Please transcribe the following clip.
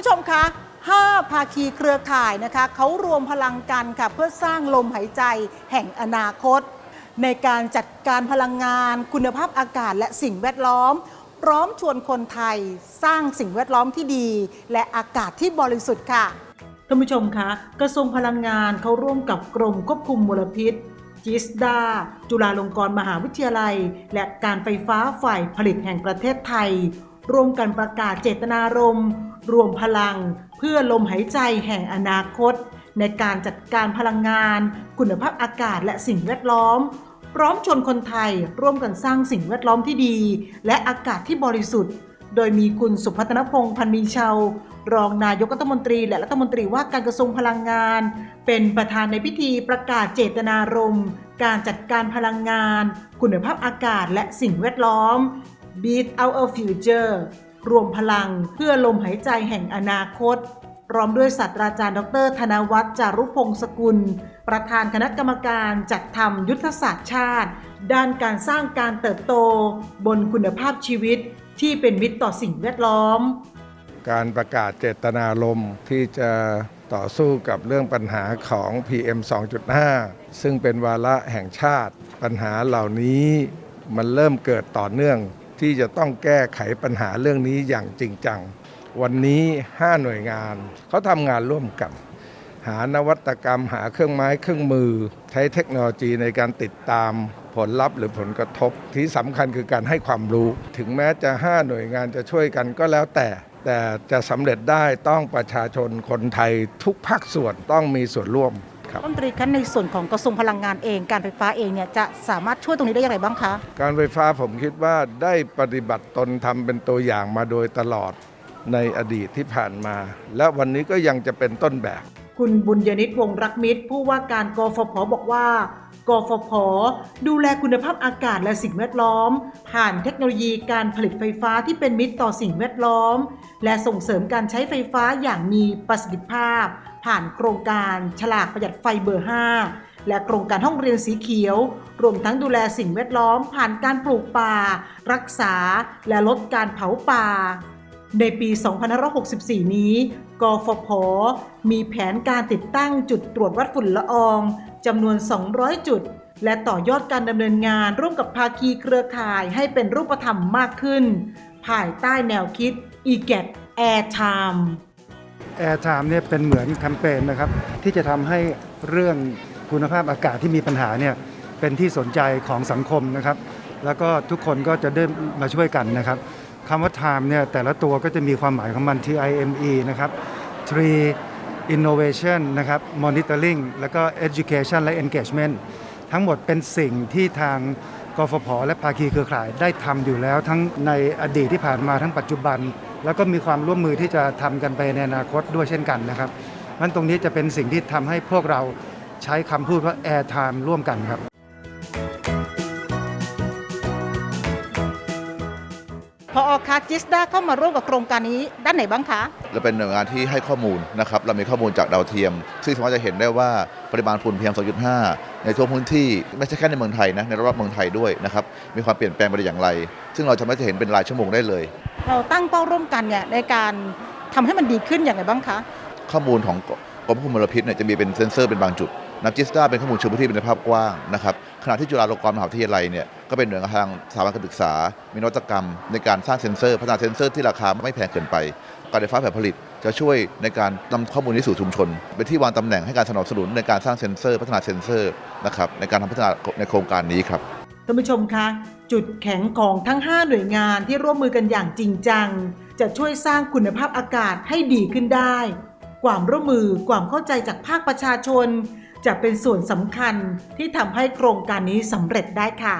ผู้ชมคะ5ภาคีเครือข่ายนะคะเขารวมพลังกันค่ะเพื่อสร้างลมหายใจแห่งอนาคต ในการจัดการพลังงาน คุณภาพอากาศและสิ่งแวดล้อม พร้อมชวนคนไทยสร้างสิ่งแวดล้อมที่ดี และอากาศที่บริสุทธิ์ค่ะท่านผู้ชมคะกระทรวงพลังงานเขาร่วมกับกรมควบคุมมลพิษจิสดา จุฬาลงกรณ์มหาวิทยาลัย และการไฟฟ้าฝ่ายผลิตแห่งประเทศไทย ร่วมกันประกาศเจตนารมณ์ รวมพลัง เพื่อลมหายใจแห่งอนาคต ในการจัดการพลังงาน คุณภาพอากาศและสิ่งแวดล้อม พร้อมชวนคนไทยร่วมกันสร้างสิ่งแวดล้อมที่ดี และอากาศที่บริสุทธิ์ โดยมีคุณสุพัฒนพงษ์พันมีเชาวรองนายกรัฐมนตรี และรัฐมนตรีว่าการกระทรวงพลังงาน เป็นประธานในพิธีประกาศเจตนารมณ์ การจัดการพลังงาน คุณภาพอากาศและสิ่งแวดล้อม Beat Our Future รวมพลังเพื่อลมหายใจแห่งอนาคต พร้อมด้วยศาสตราจารย์ ดร ธนวัฒน์จารุพงศกุล ประธานคณะกรรมการจัดทำยุทธศาสตร์ชาติ ด้านการสร้างการเติบโต บนคุณภาพชีวิตที่เป็นมิตรต่อสิ่งแวดล้อม การประกาศเจตนารมณ์ที่จะต่อสู้กับเรื่องปัญหาของ PM 2.5 ซึ่งเป็นวาระแห่งชาติ ปัญหาเหล่านี้มันเริ่มเกิดต่อเนื่อง ที่จะต้องแก้ไขปัญหาเรื่องนี้อย่างจริงจัง วันนี้ 5 หน่วยงานเขาทำงานร่วมกัน หานวัตกรรม หาเครื่องไม้เครื่องมือ ใช้เทคโนโลยีในการติดตามผลลัพธ์หรือผลกระทบ ที่สำคัญคือการให้ความรู้ ถึงแม้จะ 5 หน่วยงานจะช่วยกันก็แล้วแต่แต่จะสำเร็จได้ต้องประชาชนคนไทยทุกภาคส่วนต้องมีส่วนร่วม รับรัฐมนตรีคะในส่วนของกระทรวงพลังงานเองการไฟฟ้าเองเนี่ยจะสามารถช่วยตรงนี้ได้อย่างไรบ้างคะ การไฟฟ้าผมคิดว่าได้ปฏิบัติตนทำเป็นตัวอย่างมาโดยตลอดในอดีตที่ผ่านมา และวันนี้ก็ยังจะเป็นต้นแบบ คุณบุญยนิตวงศ์รักมิตร ผู้ว่าการกฟผบอกว่ากฟผ ดูแลคุณภาพอากาศและสิ่งแวดล้อม ผ่านเทคโนโลยีการผลิตไฟฟ้าที่เป็นมิตรต่อสิ่งแวดล้อม และส่งเสริมการใช้ไฟฟ้าอย่างมีประสิทธิภาพ ผ่านโครงการฉลากประหยัดไฟเบอร์ 5 และโครงการห้องเรียนสีเขียว รวมทั้งดูแลสิ่งแวดล้อม ผ่านการปลูกป่า รักษา และลดการเผาป่า ในปี 2564 นี้ กฟผ มีแผนการติดตั้งจุดตรวจวัดฝุ่นละอองจำนวน 200 จุด และต่อยอดการดำเนินงานร่วมกับภาคีเครือข่ายให้เป็นรูปธรรมมากขึ้น ภายใต้แนวคิด e g a t Airtime Airtime เนี่ยเป็นเหมือนแคมเปญนะครับ ที่จะทำให้เรื่องคุณภาพอากาศที่มีปัญหาเนี่ยเป็นที่สนใจของสังคมนะครับ แล้วก็ทุกคนก็จะได้มาช่วยกันนะครับคำว่า time เนี่ยแต่ละตัวก็จะมีความหมายของมัน TIME นะครับ Tree Innovation นะครับ Monitoring แล้วก็ Education และ Engagement ทั้งหมดเป็นสิ่งที่ทางกฟผ และภาคีเครือข่ายได้ทำอยู่แล้วทั้งในอดีตที่ผ่านมาทั้งปัจจุบัน แล้วก็มีความร่วมมือที่จะทำกันไปในอนาคตด้วยเช่นกันนะครับนั้นตรงนี้จะเป็นสิ่งที่ทำให้พวกเราใช้คำพูดว่า air time ร่วมกันครับพอคาจิสดาเข้ามาร่วมกับโครงการนี้ด้านไหนบ้างคะเราเป็นหน่วยงานที่ให้ข้อมูลนะครับเรามีข้อมูลจากดาวเทียม ซึ่งสามารถจะเห็นได้ว่าปริมาณฝุ่น PM 2.5 ในทั่วพื้นที่ไม่ใช่แค่ในเมืองไทยนะในรอบๆเมืองไทยด้วยนะครับมีความเปลี่ยนแปลงไปอย่างไร ซึ่งเราสามารถจะเห็นเป็นรายชั่วโมงได้เลย เราตั้งเป้าร่วมกันเนี่ยในการทำให้มันดีขึ้นอย่างไรบ้างคะ ข้อมูลของกรมควบคุมมลพิษเนี่ยจะมีเป็นเซ็นเซอร์เป็นบางจุดนับจิสตาเป็นข้อมูลเชิงพื้นที่เป็นภาพกว้างนะครับขณะที่จุฬาลงกรณ์มหาวิทยาลัยเนี่ยก็เป็นหน่วยงานทางสถาบันการศึกษา มีนวัตกรรม ในการสร้างเซ็นเซอร์พัฒนาเซ็นเซอร์ที่ราคาไม่แพงเกินไป การไฟฟ้าแบบผลิตจะช่วยในการนำข้อมูลนี้สู่ชุมชน เป็นที่วางตำแหน่งให้การสนับสนุนในการสร้างเซ็นเซอร์ พัฒนาเซ็นเซอร์นะครับในการทำพัฒนาในโครงการนี้ครับ ท่านผู้ชมคะจุดแข็งของทั้ง 5 หน่วยงานที่ร่วมมือกันอย่างจริงจัง จะช่วยสร้างคุณภาพอากาศให้ดีขึ้นได้ ความร่วมมือความเข้าใจจากภาคประชาชน จะเป็นส่วนสำคัญที่ทำให้โครงการนี้สำเร็จได้ค่ะ